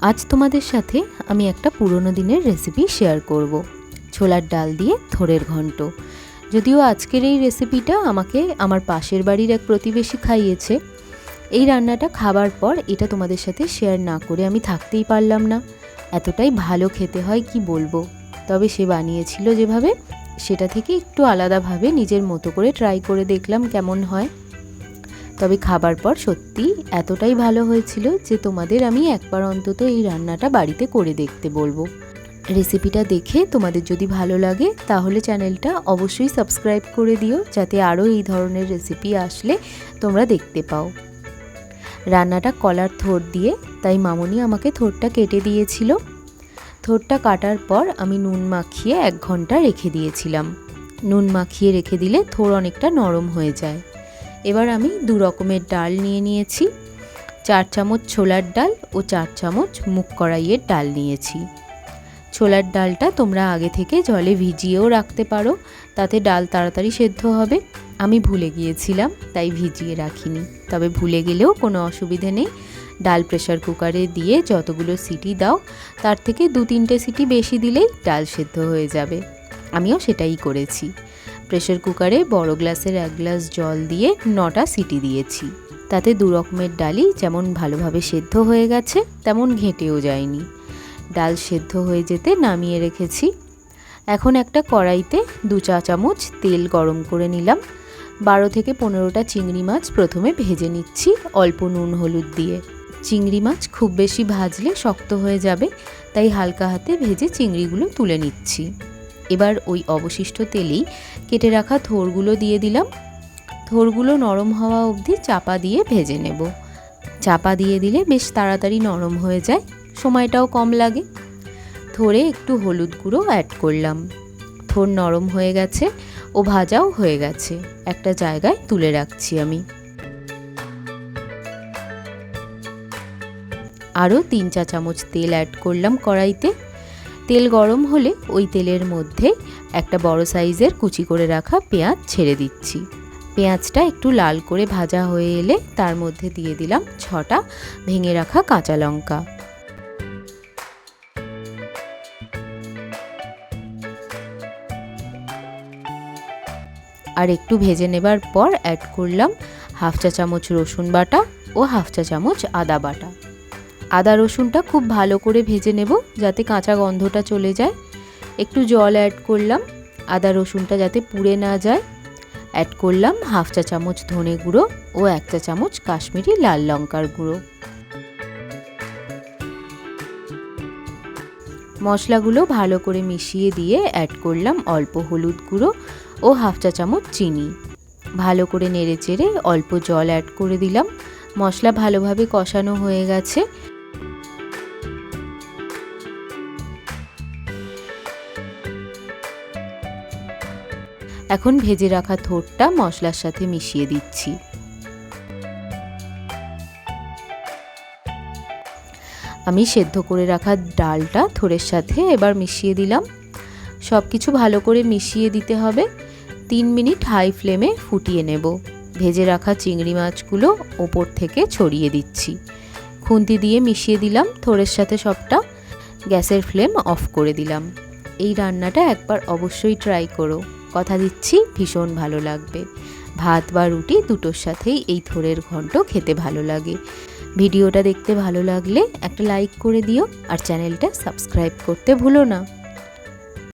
আজ তোমাদের সাথে আমি একটা পুরনো দিনের রেসিপি শেয়ার করব। ছোলার ডাল দিয়ে থোড়ের ঘন্ট। যদিও আজকের এই রেসিপিটা আমাকে আমার পাশের বাড়ির এক প্রতিবেশী খাইয়েছে। এই রান্নাটা খাবার পর এটা তোমাদের সাথে শেয়ার না করে আমি থাকতেই পারলাম না। এতটাই ভালো খেতে হয় কি বলব? তবে সে বানিয়েছিল যেভাবে, সেটা থেকে একটু আলাদাভাবে নিজের মতো করে ট্রাই করে দেখলাম কেমন হয়। তবে খাবার পর সত্যি এতটাই ভালো হয়েছিল যে তোমাদের আমি একবার অন্তত এই রান্নাটা বাড়িতে করে দেখতে বলব। রেসিপিটা দেখে তোমাদের যদি ভালো লাগে, তাহলে চ্যানেলটা অবশ্যই সাবস্ক্রাইব করে দিও, যাতে আরও এই ধরনের রেসিপি আসলে তোমরা দেখতে পাও। রান্নাটা কলার থোর দিয়ে, তাই মামনি আমাকে থোরটা কেটে দিয়েছিল। থোরটা কাটার পর আমি নুন মাখিয়ে এক ঘণ্টা রেখে দিয়েছিলাম। নুন মাখিয়ে রেখে দিলে থোর অনেকটা নরম হয়ে যায়। এবার আমি দু রকমের ডাল নিয়ে নিয়েছি। চার চামচ ছোলার ডাল ও চার চামচ মুগ কড়াইয়ের ডাল নিয়েছি। ছোলার ডালটা তোমরা আগে থেকে জলে ভিজিয়েও রাখতে পারো, তাতে ডাল তাড়াতাড়ি সেদ্ধ হবে। আমি ভুলে গিয়েছিলাম, তাই ভিজিয়ে রাখিনি। তবে ভুলে গেলেও কোনো অসুবিধে নেই। ডাল প্রেশার কুকারে দিয়ে যতগুলো সিটি দাও, তার থেকে দু তিনটে সিটি বেশি দিলেই ডাল সেদ্ধ হয়ে যাবে। আমিও সেটাই করেছি। প্রেশার কুকারে বড় গ্লাসের এক গ্লাস জল দিয়ে নটা সিটি দিয়েছি। তাতে দু রকমের ডালই যেমন ভালোভাবে সেদ্ধ হয়ে গেছে, তেমন ঘেঁটেও যায়নি। ডাল সেদ্ধ হয়ে যেতে নামিয়ে রেখেছি। এখন একটা কড়াইতে দু চা চামচ তেল গরম করে নিলাম। বারো থেকে পনেরোটা চিংড়ি মাছ প্রথমে ভেজে নিচ্ছি অল্প নুন হলুদ দিয়ে। চিংড়ি মাছ খুব বেশি ভাজলে শক্ত হয়ে যাবে, তাই হালকা হাতে ভেজে চিংড়িগুলো তুলে নিচ্ছি। এবার ওই অবশিষ্ট তেলেই কেটে রাখা থোরগুলো দিয়ে দিলাম। থোরগুলো নরম হওয়া অবধি চাপা দিয়ে ভেজে নেব। চাপা দিয়ে দিলে বেশ তাড়াতাড়ি নরম হয়ে যায়, সময়টাও কম লাগে। থোরে একটু হলুদ গুঁড়ো অ্যাড করলাম। থোর নরম হয়ে গেছে ও ভাজাও হয়ে গেছে, একটা জায়গায় তুলে রাখছি আমি। আরও তিন চা চামচ তেল অ্যাড করলাম কড়াইতে। তেল গরম হলে ওই তেলের মধ্যে একটা বড় সাইজের কুচি করে রাখা পেঁয়াজ ছেড়ে দিচ্ছি। পেঁয়াজটা একটু লাল করে ভাজা হয়ে এলে তার মধ্যে দিয়ে দিলাম ছটা ভেঙে রাখা কাঁচা লঙ্কা। আর একটু ভেজে নেবার পর অ্যাড করলাম হাফ চা চামচ রসুন বাটা ও হাফ চা চামচ আদা বাটা। আদা রসুনটা খুব ভালো করে ভেজে নেব যাতে কাঁচা গন্ধটা চলে যায়। একটু জল অ্যাড করলাম, আদা রসুনটা যাতে পুড়ে না যায়। অ্যাড করলাম হাফ চা চামচ ধনে গুঁড়ো ও এক চা চামচ কাশ্মীরি লাল লঙ্কার গুঁড়ো। মশলাগুলো ভালো করে মিশিয়ে দিয়ে অ্যাড করলাম অল্প হলুদ গুঁড়ো ও হাফ চা চামচ চিনি। ভালো করে নেড়ে চেড়ে অল্প জল অ্যাড করে দিলাম। মশলা ভালোভাবে কষানো হয়ে গেছে। এখন ভেজে রাখা থোরটা মশলার সাথে মিশিয়ে দিচ্ছি। আমি সেদ্ধ করে রাখা ডালটা থোরের সাথে এবার মিশিয়ে দিলাম। সব কিছু ভালো করে মিশিয়ে দিতে হবে। তিন মিনিট হাই ফ্লেমে ফুটিয়ে নেব। ভেজে রাখা চিংড়ি মাছগুলো ওপর থেকে ছড়িয়ে দিচ্ছি। খুন্তি দিয়ে মিশিয়ে দিলাম থোরের সাথে সবটা। গ্যাসের ফ্লেম অফ করে দিলাম। এই রান্নাটা একবার অবশ্যই ট্রাই করো। কথা দিচ্ছি, ভীষণ ভালো লাগবে। ভাত বা রুটি দুটোর সাথেই এই থোরের ঘন্ট খেতে ভালো লাগে। ভিডিওটা দেখতে ভালো লাগলে একটা লাইক করে দিও আর চ্যানেলটা সাবস্ক্রাইব করতে ভুলো না।